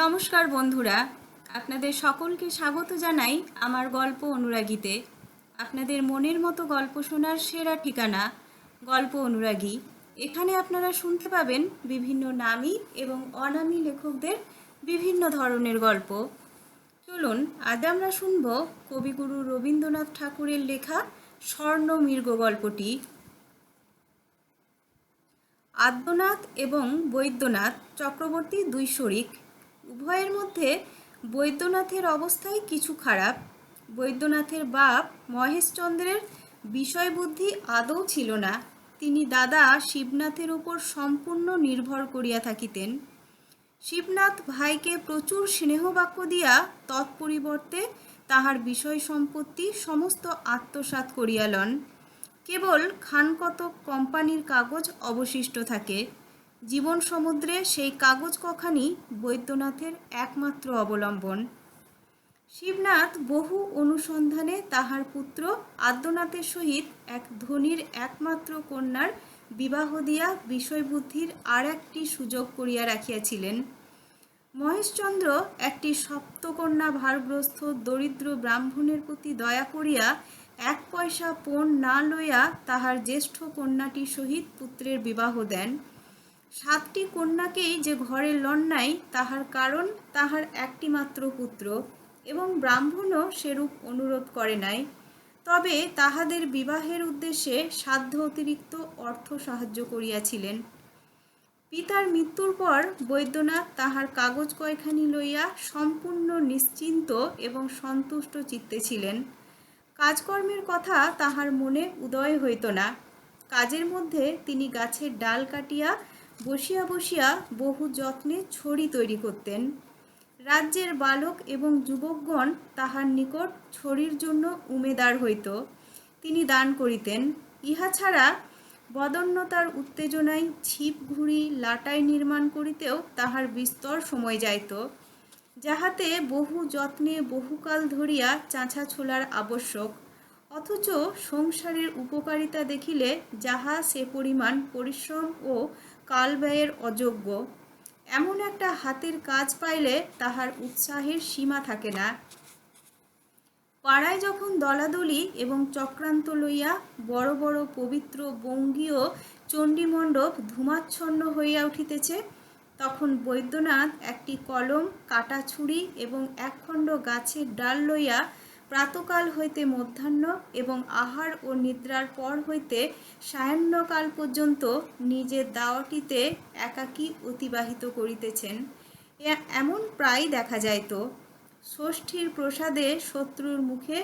নমস্কার বন্ধুরা, আপনাদের সকলকে স্বাগত জানাই আমার গল্প অনুরাগীতে। আপনাদের মনের মতো গল্প শোনার সেরা ঠিকানা গল্প অনুরাগী। এখানে আপনারা শুনতে পাবেন বিভিন্ন নামী এবং অনামী লেখকদের বিভিন্ন ধরনের গল্প। চলুন, আজ আমরা শুনব কবিগুরু রবীন্দ্রনাথ ঠাকুরের লেখা স্বর্ণ মৃগ গল্পটি। আদ্যনাথ এবং বৈদ্যনাথ চক্রবর্তী দুই শরিক উভয়ের মধ্যে বৈদ্যনাথের অবস্থাই কিছু খারাপ। বৈদ্যনাথের বাপ মহেশচন্দ্রের বিষয়বুদ্ধি আদৌ ছিল না। তিনি দাদা শিবনাথের উপর সম্পূর্ণ নির্ভর করিয়া থাকিতেন। শিবনাথ ভাইকে প্রচুর স্নেহবাক্য দিয়া তৎপরিবর্তে তাহার বিষয় সম্পত্তি সমস্ত আত্মসাৎ করিয়া লন। কেবল খানকতক কোম্পানির কাগজ অবশিষ্ট থাকে। জীবন সমুদ্রে সেই কাগজ কখানি বৈদ্যনাথের একমাত্র অবলম্বন। শিবনাথ বহু অনুসন্ধানে তাহার পুত্র আদ্যনাথের সহিত এক ধনীর একমাত্র কন্যার বিবাহ দিয়া বিষয়বুদ্ধির আর একটি সুযোগ করিয়া রাখিয়াছিলেন। মহেশচন্দ্র একটি সপ্তকন্যা ভারগ্রস্ত দরিদ্র ব্রাহ্মণের প্রতি দয়া করিয়া এক পয়সা পণ না লইয়া তাহার জ্যেষ্ঠ কন্যাটির সহিত পুত্রের বিবাহ দেন। সাতটি কন্যাকেই যে ঘরে লন নাই তাহার কারণ তাহার একটি মাত্র পুত্র এবং ব্রাহ্মণও সেরূপ অনুরোধ করে নাই। তবে তাহাদের বিবাহের উদ্দেশ্যে সাধ্য অতিরিক্ত অর্থ সাহায্য করিয়াছিলেন। পিতার মৃত্যুর পর বৈদ্যনাথ তাহার কাগজ কয়খানি লইয়া সম্পূর্ণ নিশ্চিন্ত এবং সন্তুষ্ট চিত্তে ছিলেন। কাজকর্মের কথা তাহার মনে উদয় হইত না। কাজের মধ্যে তিনি গাছের ডাল কাটিয়া বসিয়া বসিয়া বহু যত্নে ছড়ি তৈরি করতেন। রাজ্যের বালক এবং যুবকগণ তাহার নিকট ছড়ির জন্য উমেদার হইত। তিনি দান করিতেন। ইহা ছাড়া বদন্যতার উত্তেজনায় ছিপ ঘুড়ি লাটাই নির্মাণ করিতেও তাহার বিস্তর সময় যাইত, যাহাতে বহু যত্নে বহুকাল ধরিয়া চাঁচা ছোলার আবশ্যক। অথচ সংসারের উপকারিতা দেখিলে যাহা সে পরিমাণ পরিশ্রম ও কাল ব্যয়ের অযোগ্য। এমন একটা হাতের কাজ পাইলে তাহার উৎসাহের সীমা থাকে না। পাড়ায় যখন দলাদলি এবং চক্রান্ত লইয়া বড় বড় পবিত্র বঙ্গীয় চণ্ডীমণ্ডপ ধূমাচ্ছন্ন হইয়া উঠিতেছে, তখন বৈদ্যনাথ একটি কলম, কাটা ছুরি এবং একখণ্ড গাছের ডাল লইয়া প্রাতকাল হইতে মধ্যাহ্ন এবং আহার ও নিদ্রার পর হইতে সায়াহ্নকাল পর্যন্ত নিজের দাওয়াটিতে একাকী অতিবাহিত করিতেছেন। এমন প্রায় দেখা যাইত, ষষ্ঠীর প্রসাদে শত্রুর মুখে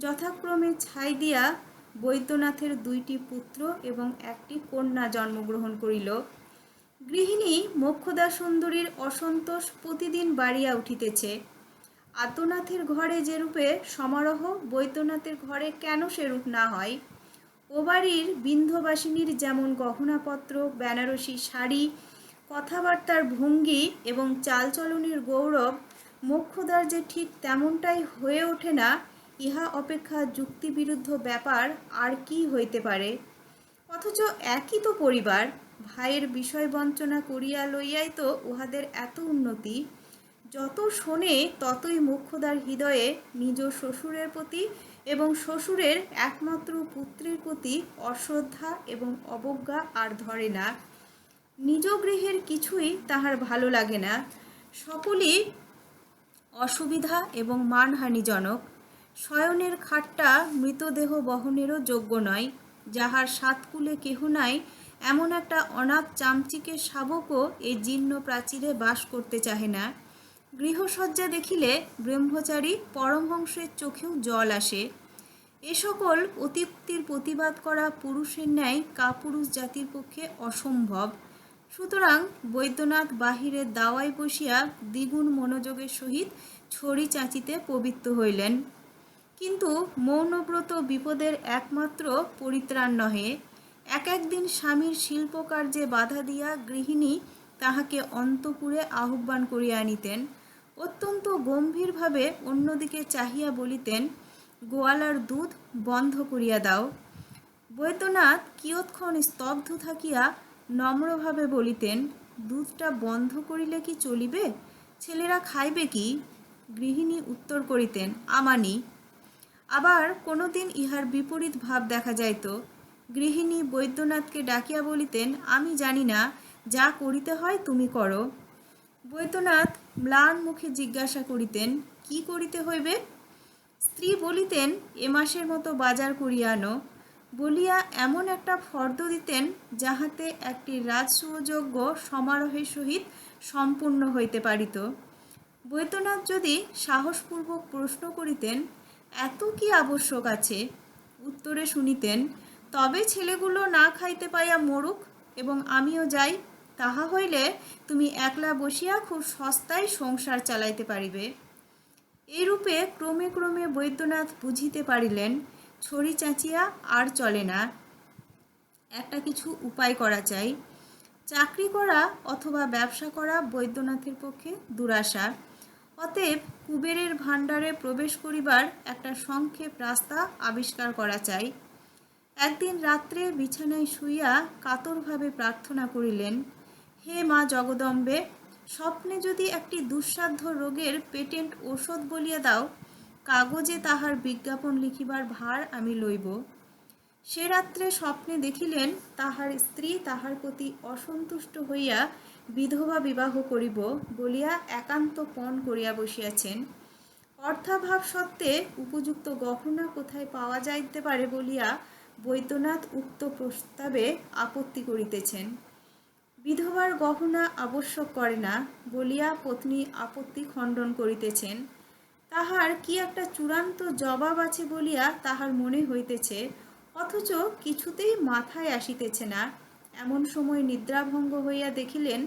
যথাক্রমে ছাই দিয়া বৈদ্যনাথের দুইটি পুত্র এবং একটি কন্যা জন্মগ্রহণ করিল। গৃহিণী মোক্ষদা সুন্দরীর অসন্তোষ প্রতিদিন বাড়িয়া উঠিতেছে। আতনাথের ঘরে যেরূপে সমারোহ, বৈদ্যনাথের ঘরে কেন সেরূপ না হয়? ও বাড়ির বিন্ধবাসিনীর যেমন গহনাপত্র, বেনারসি শাড়ি, কথাবার্তার ভঙ্গি এবং চালচলনের গৌরব, মোক্ষদার যে ঠিক তেমনটাই হয়ে ওঠে না, ইহা অপেক্ষা যুক্তিবিরুদ্ধ ব্যাপার আর কি হইতে পারে? অথচ একই তো পরিবার, ভাইয়ের বিষয় বঞ্চনা করিয়া লইয়াই তো উহাদের এত উন্নতি। যত শোনে, ততই মুখ্যদার হৃদয়ে নিজ শ্বশুরের প্রতি এবং শ্বশুরের একমাত্র পুত্রের প্রতি অশ্রদ্ধা এবং অবজ্ঞা আর ধরে না। নিজ গৃহের কিছুই তাহার ভালো লাগে না। সকলই অসুবিধা এবং মানহানিজনক। শয়নের খাটটা মৃতদেহ বহনেরও যোগ্য নয়। যাহার সাতকুলে কেহ নাই, এমন একটা অনাথ চামচিকে শাবকও এই জীর্ণ প্রাচীরে বাস করতে চাহে না। গৃহসজ্জা দেখিলে ব্রহ্মচারী পরমহংসের চোখেও জল আসে। এ সকল অতিপ্তির প্রতিবাদ করা পুরুষের ন্যায় কাপুরুষ জাতির পক্ষে অসম্ভব। সুতরাং বৈদ্যনাথ বাহিরের দাওয়ায় বসিয়া দ্বিগুণ মনোযোগের সহিত ছড়ি চাঁচিতে পবিত্র হইলেন। কিন্তু মৌনব্রত বিপদের একমাত্র পরিত্রাণ নহে। এক একদিন স্বামীর শিল্পকার্যে বাধা দিয়া গৃহিণী তাহাকে অন্তপুরে আহ্বান করিয়া আনিতেন। অত্যন্ত গম্ভীরভাবে অন্যদিকে চাহিয়া বলিতেন, গোয়ালার দুধ বন্ধ করিয়া দাও। বৈদ্যনাথ কিয়ৎক্ষণ স্তব্ধ থাকিয়া নম্রভাবে বলিতেন, দুধটা বন্ধ করিলে কি চলিবে? ছেলেরা খাইবে কি? গৃহিণী উত্তর করিতেন, আমানি। আবার কোনোদিন ইহার বিপরীত ভাব দেখা যাইত। গৃহিণী বৈদ্যনাথকে ডাকিয়া বলিতেন, আমি জানি না, যা করিতে হয় তুমি করো। বৈদ্যনাথ ম্লান মুখে জিজ্ঞাসা করিতেন, কি করিতে হইবে? স্ত্রী বলিতেন, এ মাসের মতো বাজার করিয়া আনো। বলিয়া এমন একটা ফর্দ দিতেন, যাহাতে একটি রাজসুযোগ্য সমারোহের সহিত সম্পূর্ণ হইতে পারিত। বৈদ্যনাথ যদি সাহসপূর্বক প্রশ্ন করিতেন, এত কি আবশ্যক আছে? উত্তরে শুনিতেন, তবে ছেলেগুলো না খাইতে পাইয়া মরুক এবং আমিও যাই। তাহা হইলে তুমি একলা বসিয়া খুব সস্তায় সংসার চালাইতে পারিবে। এইরূপে ক্রমে ক্রমে বৈদ্যনাথ বুঝিতে পারিলেন, ছড়ি চাঁচিয়া আর চলে না। একটা কিছু উপায় করা চাই। চাকরি করা অথবা ব্যবসা করা বৈদ্যনাথের পক্ষে দুরাশা। অতএব কুবেরের ভাণ্ডারে প্রবেশ করিবার একটা সংক্ষেপ রাস্তা আবিষ্কার করা চাই। একদিন রাত্রে বিছানায় শুইয়া কাতরভাবে প্রার্থনা করিলেন হে মা জগদম্বে, স্বপ্নে যদি একটি দুঃসাধ্য রোগের পেটেন্ট ঔষধ বলিয়া দাও, কাগজে তাহার বিজ্ঞাপন লিখিবার ভার আমি লইব। সে রাত্রে স্বপ্নে দেখিলেন তাহার স্ত্রী তাহার প্রতি অসন্তুষ্ট হইয়া বিধবা বিবাহ করিব বলিয়া একান্ত পণ করিয়া বসিয়াছেন। অর্থাভাব সত্ত্বে উপযুক্ত গহনা কোথায় পাওয়া যাইতে পারে বলিয়া বৈদ্যনাথ উক্ত প্রস্তাবে আপত্তি করিতেছেন। বিধবার গহনা আবশ্যক করে না বলিয়া পত্নী আপত্তি খণ্ডন করিতেছেন। তাহার কি একটা চূড়ান্ত জবাব আছে বলিয়া তাহার মনে হইতেছে, অথচ কিছুতেই মাথায় আসিতেছে না। এমন সময় নিদ্রাভঙ্গ হইয়া দেখিলেন,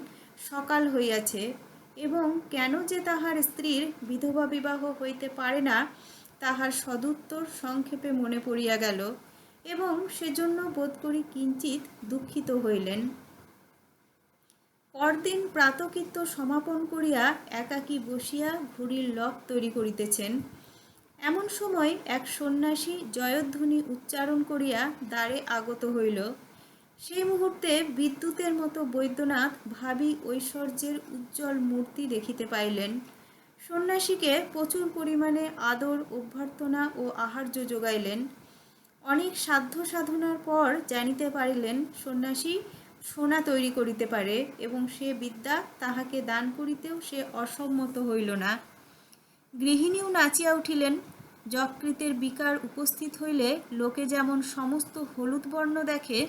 সকাল হইয়াছে এবং কেন যে তাহার স্ত্রীর বিধবা বিবাহ হইতে পারে না, তাহার সদুত্তর সংক্ষেপে মনে পড়িয়া গেল এবং সেজন্য বোধ করি কিঞ্চিত দুঃখিত হইলেন। পরদিন প্রাতকৃত্য সমাপন করিয়া একাকী বসিয়া ঘুড়ির লক তৈরি করিতেছেন। এমন সময় এক সন্ন্যাসী জয়ধ্বনি উচ্চারণ করিয়া দ্বারে আগত হইল। সেই মুহূর্তে বিদ্যুতের মতো বৈদ্যনাথ ভাবি ঐশ্বর্যের উজ্জ্বল মূর্তি দেখিতে পাইলেন। সন্ন্যাসীকে প্রচুর পরিমাণে আদর, অভ্যর্থনা ও আহার্য যোগাইলেন। অনেক সাধ্য সাধনার পর জানিতে পারিলেন, সন্ন্যাসী সোনা তৈরি করিতে পারে এবং সে বিদ্যা তাহাকে দান করিতেও সে অসম্মত হইল না। গৃহিণীও নাচিয়া উঠিলেন। যকৃতের বিকার উপস্থিত হইলে লোকে যেমন সমস্ত হলুদ বর্ণ দেখে,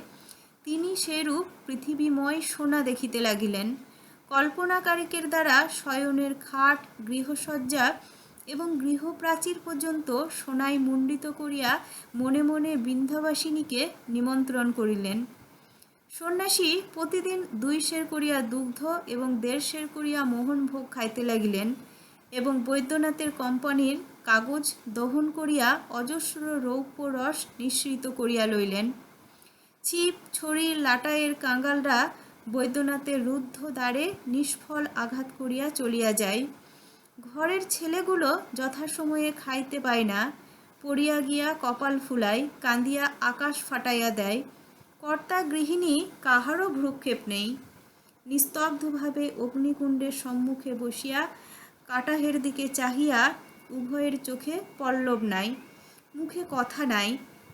তিনি সেরূপ পৃথিবীময় সোনা দেখিতে লাগিলেন। কল্পনাকারিকের দ্বারা শয়নের খাট, গৃহসজ্জা এবং গৃহপ্রাচীর পর্যন্ত সোনায় মুণ্ডিত করিয়া মনে মনে বিন্ধ্যবাসিনীকে নিমন্ত্রণ করিলেন। সন্ন্যাসী প্রতিদিন দুই সের করিয়া দুগ্ধ এবং দেড় শের করিয়া মোহন ভোগ খাইতে লাগিলেন এবং বৈদ্যনাথের কোম্পানির কাগজ দহন করিয়া অজস্র রৌপ্য রস নিঃসৃত করিয়া লইলেন। ছিপ ছড়ির লাটাইয়ের কাঙ্গালরা বৈদ্যনাথের রুদ্ধ দ্বারে নিষ্ফল আঘাত করিয়া চলিয়া যায়। ঘরের ছেলেগুলো যথাসময়ে খাইতে পায় না। পড়িয়া গিয়া কপাল ফুলাই কান্দিয়া আকাশ ফাটাইয়া দেয়। কর্তা গৃহিণী কাহারও ভ্রুক্ষেপ নেই। নিস্তব্ধভাবে অগ্নিকুণ্ডের সম্মুখে বসিয়া কাটাহের দিকে চাহিয়া উভয়ের চোখে পল্লব নাই, মুখে কথা নাই,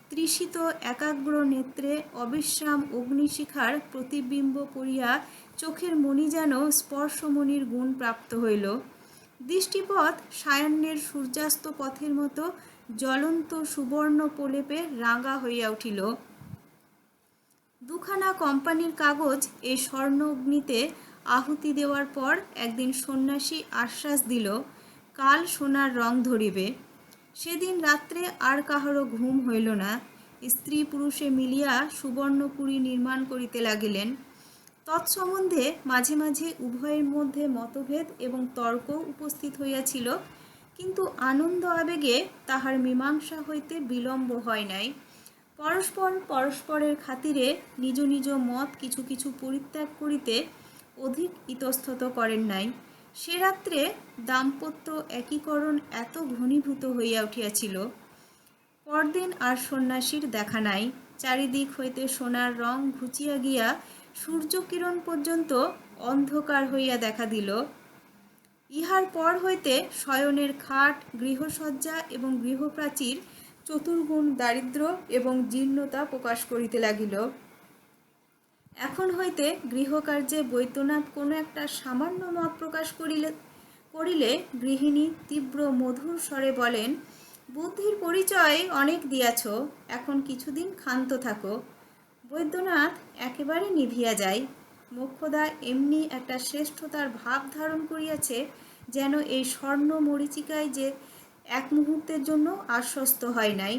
তৃষিত একাগ্র নেত্রে অবিশ্রাম অগ্নিশিখার প্রতিবিম্ব করিয়া চোখের মণি যেন স্পর্শমণির গুণ প্রাপ্ত হইল। দৃষ্টিপথ সায়ান্নের সূর্যাস্ত পথের মতো জ্বলন্ত সুবর্ণ প্রলেপে রাঙা হইয়া উঠিল। দুখানা কোম্পানির কাগজ এই স্বর্ণ অগ্নিতে আহুতি দেওয়ার পর একদিন সন্ন্যাসী আশ্বাস দিল, কাল সোনার রং ধরিবে। সেদিন রাত্রে আর কাহারও ঘুম হইল না স্ত্রী পুরুষে মিলিয়া সুবর্ণপুরী নির্মাণ করিতে লাগিলেন। তৎসম্বন্ধে মাঝে মাঝে উভয়ের মধ্যে মতভেদ এবং তর্ক উপস্থিত হইয়াছিল, কিন্তু আনন্দ আবেগে তাহার মীমাংসা হইতে বিলম্ব হয় নাই। পরস্পর পরস্পরের খাতিরে নিজ নিজ মত কিছু কিছু পরিত্যাগ করিতে অধিক ইতস্তত করেন নাই। সে রাত্রে দাম্পত্য একীকরণ এত ঘনীভূত হইয়া উঠিয়াছিল। পরদিন আর সন্ন্যাসীর দেখা নাই। চারিদিক হইতে সোনার রং ঘুচিয়া গিয়া সূর্যকিরণ পর্যন্ত অন্ধকার হইয়া দেখা দিল। ইহার পর হইতে শয়নের খাট, গৃহসজ্জা এবং গৃহপ্রাচীর চতুর্গুণ দারিদ্র্য এবং জীর্ণতা প্রকাশ করিতে লাগিল। এখন হইতে গৃহকার্যে বৈদ্যনাথ কোনো একটা সামান্য মত প্রকাশ করিলে করিলে গৃহিণী তীব্র মধুর স্বরে বলেন, বুদ্ধির পরিচয় অনেক দিয়াছ, এখন কিছুদিন ক্ষান্ত থাকো। বৈদ্যনাথ একেবারে নিভিয়া যায়। মোক্ষদা এমনি একটা শ্রেষ্ঠতার ভাব ধারণ করিয়াছে, যেন এই স্বর্ণ মরিচিকায় যে এক মুহূর্তের জন্য আশ্বস্ত হয় নাই।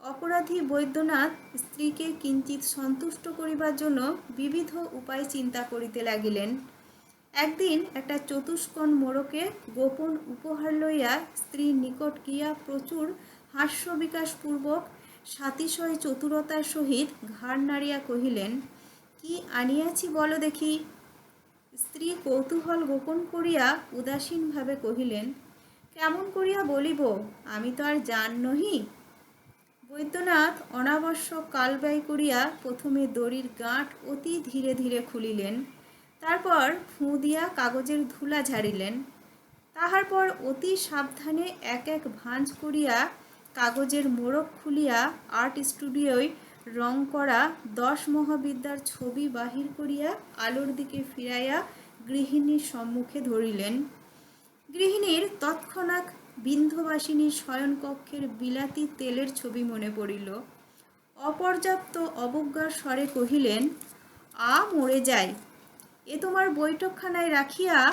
অপরাধী বৈদ্যনাথ স্ত্রীকে কিঞ্চিত সন্তুষ্ট করিবার জন্য বিবিধ উপায় চিন্তা করিতে লাগিলেন। একদিন একটা চতুষ্কোণ মোড়কে গোপন উপহার লইয়া স্ত্রীর নিকট গিয়া প্রচুর হাস্যবিকাশপূর্বক সাতিশয় চতুরতার সহিত ঘাড় নাড়িয়া কহিলেন, কি আনিয়াছি বলো দেখি? স্ত্রী কৌতূহল গোপন করিয়া উদাসীনভাবে কহিলেন কেমন করিয়া বলিব, আমি তো আর জান নহি। বৈদ্যনাথ অনাবশ্যক কাল ব্যয় করিয়া প্রথমে দড়ির গাঁট অতি ধীরে ধীরে খুলিলেন, তারপর ফুঁ দিয়া কাগজের ধুলা ঝাড়িলেন। তাহার পর অতি সাবধানে এক এক ভাঁজ করিয়া কাগজের মোড়ক খুলিয়া আর্ট স্টুডিওয় রং করা দশ মহাবিদ্যার ছবি বাহির করিয়া আলোর দিকে ফিরাইয়া গৃহিণীর সম্মুখে ধরিলেন। গৃহিণীর তৎক্ষণাৎ বিন্ধবাসিনীর শয়নকক্ষের বিলাতি তেলের ছবি মনে পড়িল। অপর্যাপ্ত অবজ্ঞার স্বরে কহিলেন, আ, মরে যায় এ তোমার বৈঠকখানায় রাখিয়া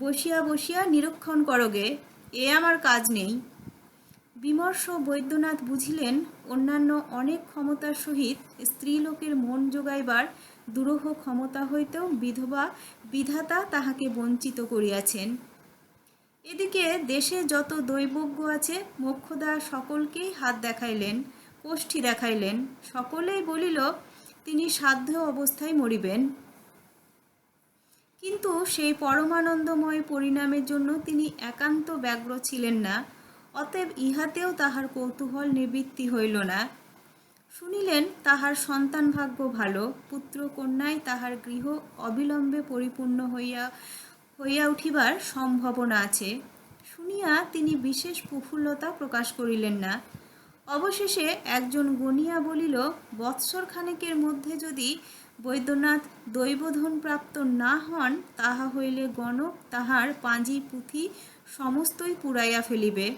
বসিয়া বসিয়া নিরীক্ষণ করগে এ আমার কাজ নেই। বিমর্ষ বৈদ্যনাথ বুঝিলেন, অন্যান্য অনেক ক্ষমতার সহিত স্ত্রীলোকের মন যোগাইবার দুরূহ ক্ষমতা হইতেও বিধবা বিধাতা তাহাকে বঞ্চিত করিয়াছেন। এদিকে দেশে যত দৈবজ্ঞ আছে, মোক্ষদা সকলকেই হাত দেখাইলেন, কোষ্ঠী দেখাইলেন। সকলেই বলিল, তিনি সাধ্য অবস্থায় মরিবেন। কিন্তু সেই পরমানন্দময় পরিণামের জন্য তিনি একান্ত ব্যগ্র ছিলেন না। অতএব ইহাতেও তাহার কৌতূহল নিবৃত্তি হইল না। শুনিলেন, তাহার সন্তান ভাগ্য ভালো। পুত্র কন্যায় তাহার গৃহ অবিলম্বে পরিপূর্ণ হইয়া হইয়া উঠিবার সম্ভাবনা আছে। শুনিয়া তিনি বিশেষ প্রফুল্লতা প্রকাশ করিলেন না। অবশেষে একজন গনিয়া বলিল, বৎসর খানেকের মধ্যে যদি বৈদ্যনাথ দৈবধন প্রাপ্ত না হন, তাহা হইলে গণক তাহার পাঁজি পুঁথি সমস্তই পুড়াইয়া ফেলিবে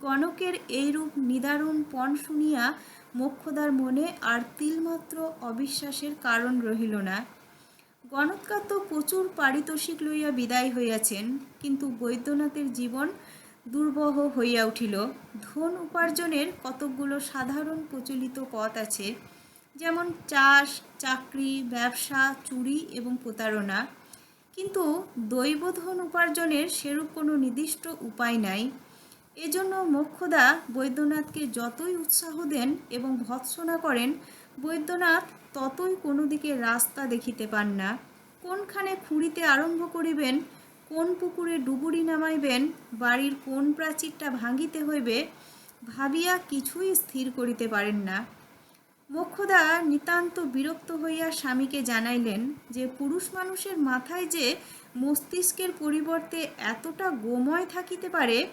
গণকের এইরূপ নিদারুণ পণ শুনিয়া মোক্ষদার মনে আর তিলমাত্র অবিশ্বাসের কারণ রহিল না। গণৎকার তো প্রচুর পারিতোষিক লইয়া বিদায় হইয়াছেন, কিন্তু বৈদ্যনাথের জীবন দুর্বহ হইয়া উঠিল। ধন উপার্জনের কতকগুলো সাধারণ প্রচলিত পথ আছে, যেমন চাষ, চাকরি, ব্যবসা, চুরি এবং প্রতারণা। কিন্তু দৈবধন উপার্জনের সেরূপ কোনো নির্দিষ্ট উপায় নাই। এজন্য মোক্ষদা বৈদ্যনাথকে যতই উৎসাহ দেন এবং ভৎসনা করেন বৈদ্যনাথ ততই কোনো দিকে রাস্তা দেখিতে পান না। কোনখানে খুঁড়িতে আরম্ভ করিবেন, কোন পুকুরে ডুবুরি নামাইবেন, বাড়ির কোন প্রাচীরটা ভাঙিতে হইবে, ভাবিয়া কিছুই স্থির করিতে পারেন না। মোক্ষদা নিতান্ত বিরক্ত হইয়া স্বামীকে জানাইলেন যে, পুরুষ মানুষের মাথায় যে মস্তিষ্কের পরিবর্তে এতটা গোময় থাকিতে পারে,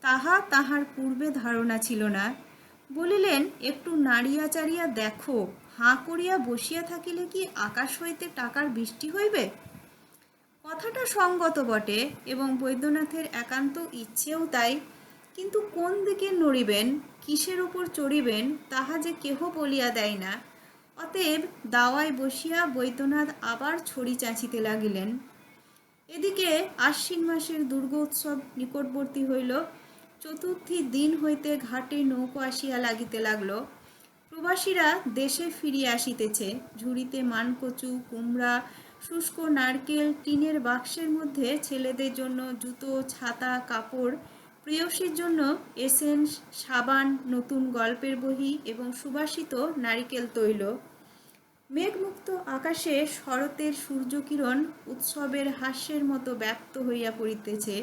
তাহা তাহার পূর্বে ধারণা ছিল না। বলিলেন, একটু নাড়িয়া চাড়িয়া দেখো, হাঁ করিয়া বসিয়া থাকিলে কি আকাশ হইতে টাকার বৃষ্টি হইবে? কথাটা সঙ্গত বটে, এবং বৈদ্যনাথের একান্ত ইচ্ছেও তাই। কিন্তু কোন দিকে নড়িবেন, কিসের উপর চড়িবেন, তাহা যে কেহ বলিয়া দেয় না। অতএব দাওয়ায় বসিয়া বৈদ্যনাথ আবার ছড়ি চাঁচিতে লাগিলেন। এদিকে আশ্বিন মাসের দুর্গোৎসব নিকটবর্তী হইল চতুর্থী দিন হইতে ঘাটে নৌকো আসিয়া লাগিতে লাগল। প্রবাসীরা দেশে ফিরিয়া আসিতেছে। ঝুড়িতে মানকচু, কুমড়া, শুষ্ক নারকেল, টিনের বাক্সের মধ্যে ছেলেদের জন্য জুতো, ছাতা, কাপড়, প্রেয়সীর জন্য এসেন্স, সাবান, নতুন গল্পের বহি এবং সুবাসিত নারিকেল তৈল। মেঘমুক্ত আকাশে শরতের সূর্যকিরণ উৎসবের হাস্যের মতো ব্যক্ত হইয়া পড়িতেছে।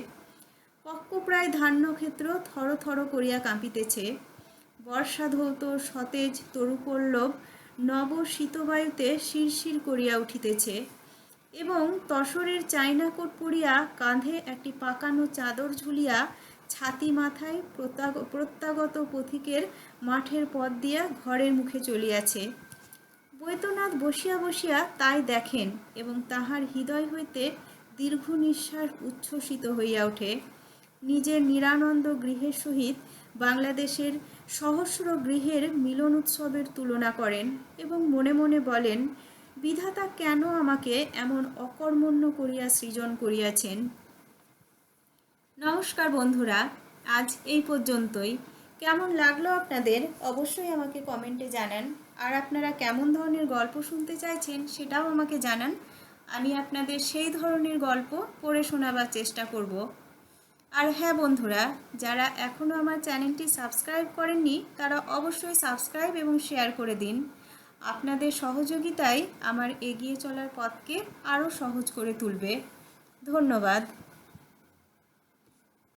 পক্কপ্রায় ধান্যক্ষেত্র থর থর করিয়া কাঁপিতেছে। বর্ষাধৌত সতেজ তরুপল্লব নব শীতবায়ুতে শিরশির করিয়া উঠিতেছে এবং তসরের চাইনা কোট পরিয়া কাঁধে একটি পাকানো চাদর ঝুলিয়া ছাতি মাথায় প্রত্যাগ- প্রত্যাগত পথিকের মাঠের পথ দিয়া ঘরের মুখে চলিয়াছে। বৈদ্যনাথ বসিয়া বসিয়া তাই দেখেন এবং তাহার হৃদয় হইতে দীর্ঘ নিঃশ্বাস উচ্ছ্বসিত হইয়া ওঠে। নিজের নিরানন্দ গৃহের সহিত বাংলাদেশের সহস্র গৃহের মিলন উৎসবের তুলনা করেন এবং মনে মনে বলেন, বিধাতা কেন আমাকে এমন অকর্মণ্য করিয়া সৃজন করিয়াছেন? নমস্কার বন্ধুরা, আজ এই পর্যন্তই। কেমন লাগল আপনাদের? অবশ্যই আমাকে কমেন্টে জানান। আর আপনারা কেমন ধরনের গল্প শুনতে চাইছেন সেটাও আমাকে জানান। আমি আপনাদের সেই ধরনের গল্প পড়ে শোনাবার চেষ্টা করব। আর হ্যাঁ বন্ধুরা, যারা এখনও আমার চ্যানেলটি সাবস্ক্রাইব করেননি, তারা অবশ্যই সাবস্ক্রাইব এবং শেয়ার করে দিন। আপনাদের সহযোগিতাই আমার এগিয়ে চলার পথকে আরও সহজ করে তুলবে। ধন্যবাদ।